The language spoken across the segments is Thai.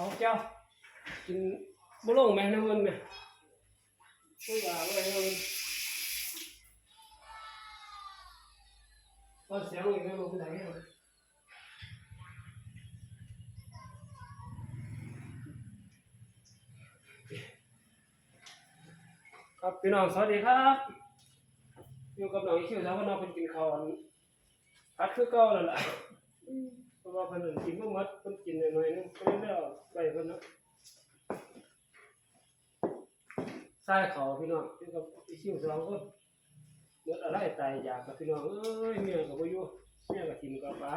เขาเจ้ากินบุลงแม่น้ำมันแม่ผู้บ่าวอะไรน้ำมันก็เสียงอีกแล้วลงไปไหนกันครับพี่น้องสวัสดีครับ อยู่กับน้องอีคิวสาวว่าน้องเป็นกินข้าวอันพัดคือเก่าแล้วล่ะอืมเพ ราะว่าเพิ่นกินบ่หมดเพิ่นกินหน่อยๆนึงเพิ่นได้เอาไปเพิ่นเนาะใส่เขาพี่น้องอยู่กับอีคิวสองคนเมื่ออะไรตายอยากกับพี่น้องเอ้ยเมียก็บ่อยู่เมียก็กินกับปลา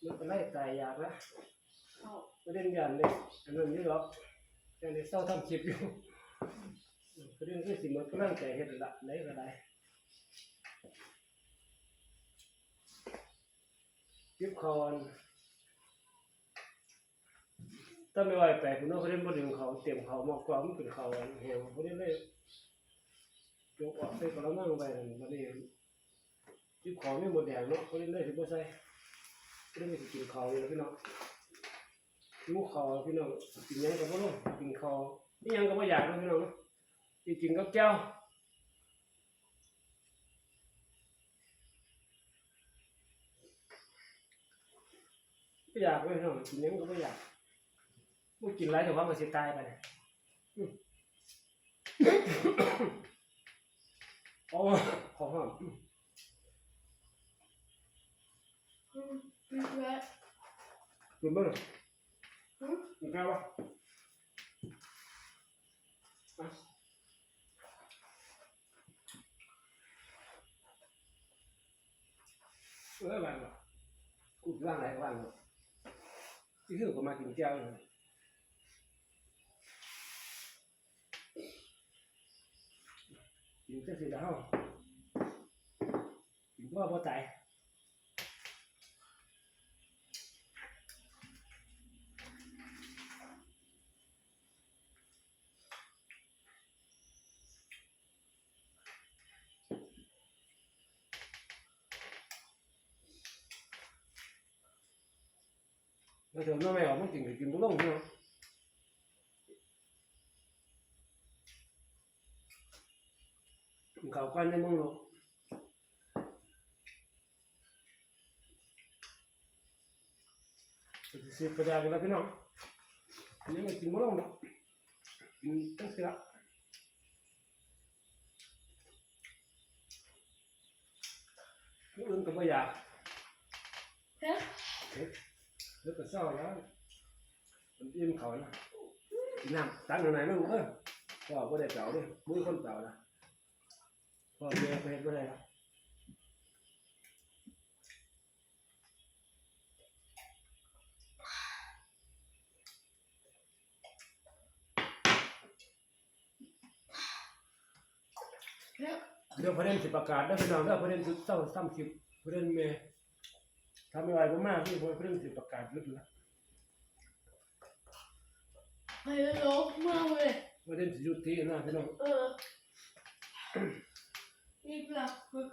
เมื่ออะไรตายอยากนะเข้าประเด็นยันเลยอันนั้นนี่หรอกแต่ได้เศร้าทำคลิปอยู่ประเด็นคือสิหมดกำลังใจเฮ็ดละได้ก็ได้ คลิปคอนถ้าไม่ไหวแปลกคุณน้องเขาเล่นบดึงเขาเตรียมเขามากกว่ามันเป็นเขาอันแหงเขาเล่นเลยยกออกใส่กระมังไปนั่นบัดนี้คลิปเขาไม่หมดแดงเนาะเขาเล่นเลยถึงบ่ใส่เขาเล่นไม่สิกินเขาอยู่แล้วพี่น้องลูกเขาพี่น้องกินยังกับบ่ลงกินเขานี่ยังกับบ่อยากนะพี่น้องกินกินกับแก้ว บ่อยากเลยพี่น้องกินหยังกับบ่อยากบ่กินหลายเดี๋ยวว่ามันสิตายไปเนี่ยอืมโอ้ขอหอมอืมอืมอืมแล้วกินบ่ล่ะอืมกินข้าวบ่อะเออว่างบ่กูว่างไหนก็ว่างบ่ ที่คือก็มากินเจ้าเลยกินจังซี่แล้วกินบ่บ่ตาย เดี๋ยวน้องไม่ออกมันกินก็กินบุลงเนาะกินข้าวกันในมึงเนาะจะซื้อกระดาษกันแล้วพี่น้องอันนี้มันกินบุลงเนาะกินตั้งเสียอื่นก็ไม่อยากเฮ้ย แล้วก็เศร้าแล้วมันอิ่มเขานะกินน้ำตั้งอยู่ไหนไม่รู้เออพ่อก็ได้เต่าด้วยมือคนเต่านะพ่อเมียไปเฮ็ดบ่ได้ครับเดี๋ยวประเด็นสิประกาศได้พี่น้องเด้อประเด็นสุดเศร้าซ้ำคลิปประเด็นเมย์ ทำไม่ไหวก็มากพี่ประเด็นสิประกาศลึกละไอ้โลกมากเลยประเด็นสิยุตินะพี่น้องเอออีกแล้วมึง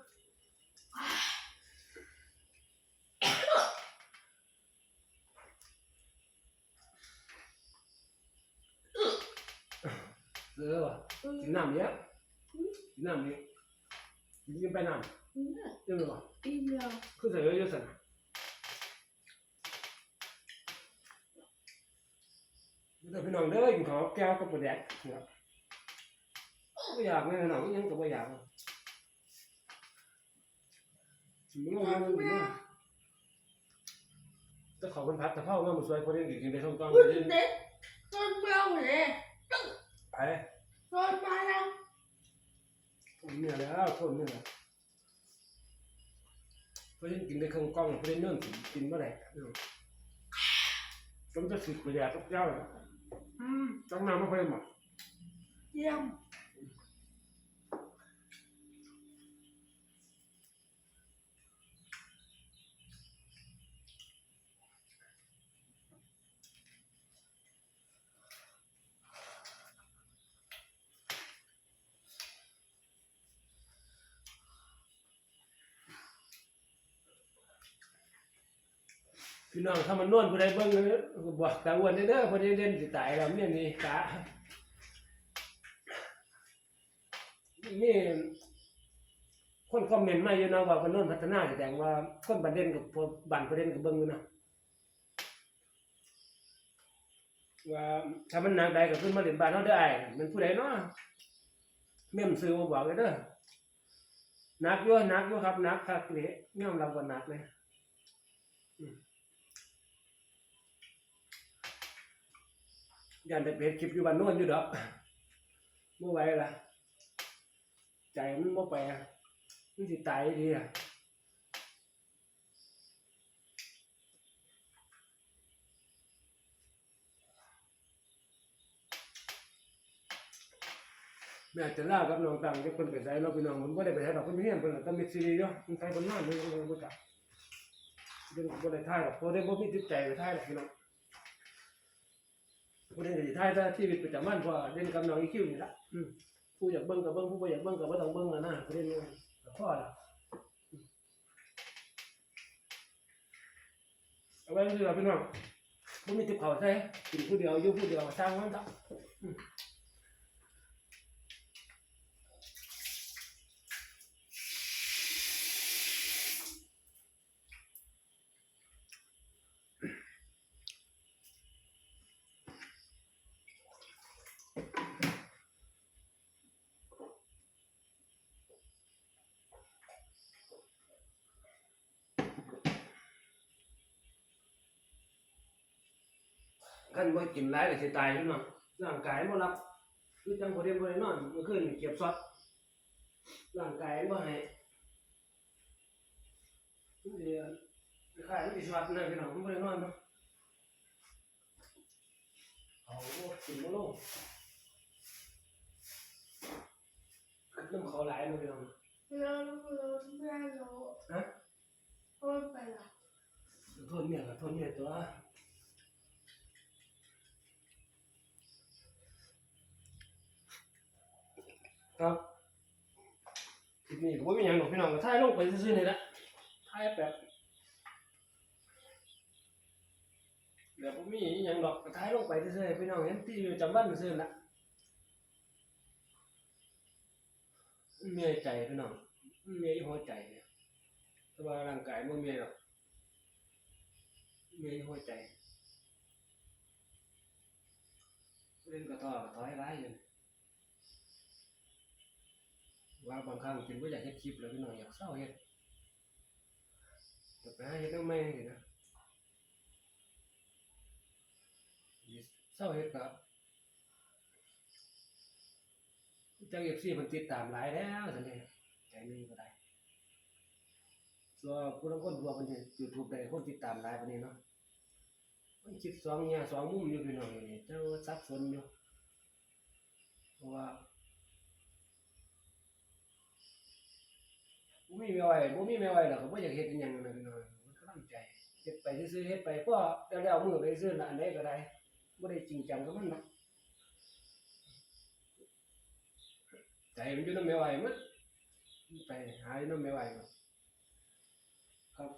เออว่ะอืมกินน้ำเยอะกินน้ำเยอะกินไปน้ำอืมเนี่ยเยอะเลยว่ะอีกแล้วคือใส่เยอะๆสั่นเดี๋ยวพี่น้องเด้อกินข้าวแก้วกับปลาแดกเนี่ยไม่อยากแม่พี่น้องยังก็ไม่อยากมันงงมันมันจะขอคนพัดตะเข้ามาหมดสวยคนนี้กินได้ท่องต้องคุณเลยเด็กต้นเมาเลยไปต้นมาแล้วคนเนี่ยแล้วคนเนี่ยแล้วเพราะฉะนั้นกินได้เครื่องกล้องเพราะฉะนั้นเนื่องถึงกินเมื่อไหร่ต้องจะสิบปลาแดกทุกเจ้าเลย อืมต้องน้ำมาเพิ่มอะเยี่ยม พี่น้องถ้ามันนวลผู้ใดเบิ่งบอกตาอ้วนเด้อเด้อเพิ่นเด่นสิตายแล้วเนี่ยนี่ตานี่คนคอมเมนต์มาอยู่นะว่าเพิ่นนวลพัฒนาแสดงว่าคนบันเด่นกับบ้านประเด็นกับเบิ่งอยู่นะว่าถ้ามันหนักใดก็ขึ้นมาเล่นบ้านเฮาได้อ้ายมันผู้ใดเนาะเม่มซื้อมาบอกเลยเด้อนักอยู่นักอยู่ครับนักครับนี่ยอมรับว่านักเลย ยันแต่เพจคลิปอยู่บ้านโน้นอยู่ดอกเมื่อไหวล่ะใจมันบ่ไปอะมันสิตายดีอะแม่จะล่ากับน้องตังจะคนไปใส่เราะพี่น้องมันบ่ได้ไปใส่ดอกเพิ่นเฮียนเพิ่นน่ะแต่มิดซีรีส์เนาะมันใส่บนนอนเลยบ่จักเรื่องบ่ได้ถ่ายหรอกเพราะได้บ่มีจิตใจไปถ่ายหรอกพี่น้อง ผู้ใดสิถ่ายแต่ชีวิตประจำวันเพราะว่าเล่นกับน้องอีคิวนี่ล่ะอืมผู้อยากเบิ่งก็เบิ่งผู้บ่อยากเบิ่งก็บ่ต้องเบิ่งอะนะผู้เล่นนี่ก็พอละอืมเอาไว้คือว่าพี่น้องบ่มีติบข้าวใส่กินผู้เดียวอยู่ผู้เดียวสร้างมันซะ อืมคันบ่กินหลายก็สิตายพี่น้องร่างกายบ่รับคือจังบ่ได้บ่ได้นอนเมื่อคืนนี่เก็บซอดร่างกายบ่ให้เดี๋ยวคล้ายๆมันสิสวัดนะพี่น้องมันบ่ได้นอนเนาะเอากินบ่ลงน้ำเขาหลายเนาะพี่น้องเราเราไม่เราฮะก็ไปละทนเนี่ยก็ทนเนี่ยตัว ครับคลิปนี้ผมไม่มีอย่างหรอกพี่น้องก็ถ่ายลงไปซื่อๆนี่แหละถ่ายแบบแบบผมมีอหย่างดอกก็ถ่ายลงไปซื่อๆให้พี่น้องเห็นที่อยู่จำวันซื่อๆน่ะมันมีใจพี่น้องมันมีหัวใจเนี่ยแต่ว่าร่างกายมันมีหรอกมีหัวใจเล่นกระต่อกระต่อยร้ายอยู่ ว่าบางครั้งกินว่าอยากเฮ็ดคลิปแล้วพี่น้องอยากเศร้าเฮ็ดแต่ไปหาเฮ็ดต้องไม่เห็นนะเศร้าเฮ็ดกับจังเอฟซีมันติดตามหลายแล้วสันเดใจนึงก็ได้ส่วนผู้ลางคนรวมมันจะยูทูบได้คนติดตามหลายปานนี้เนาะมันคิดสองแง่สองมุมอยู่พี่น้องนี่เจ้าสับสนอยู่เพราะว่า มีแม่ไหวบ่มีแม่ไหวหรอกก็บ่อยากเฮ็ดอีหยังนะพี่น้องมันกำลังใจเฮ็ดไปซื่อๆเฮ็ดไปเพราะแล้วๆมือไปซื่อๆน่ะอันใดก็ได้บ่ได้จริงจังกับมันเนาะใจมันอยู่นำแม่ไหวหมดไปหาอยู่นำแม่ไหวเนาะครับ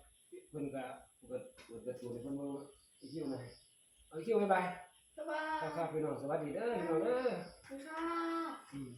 เพิ่นก็เปิดเปิดประตูให้เพิ่นเบิ่งเนาะอีกคิวหน่อยเอาอีกคิวบ๊ายบายสบายครับครับพี่น้องสวัสดีเด้อพี่น้องเด้อค่ะอืม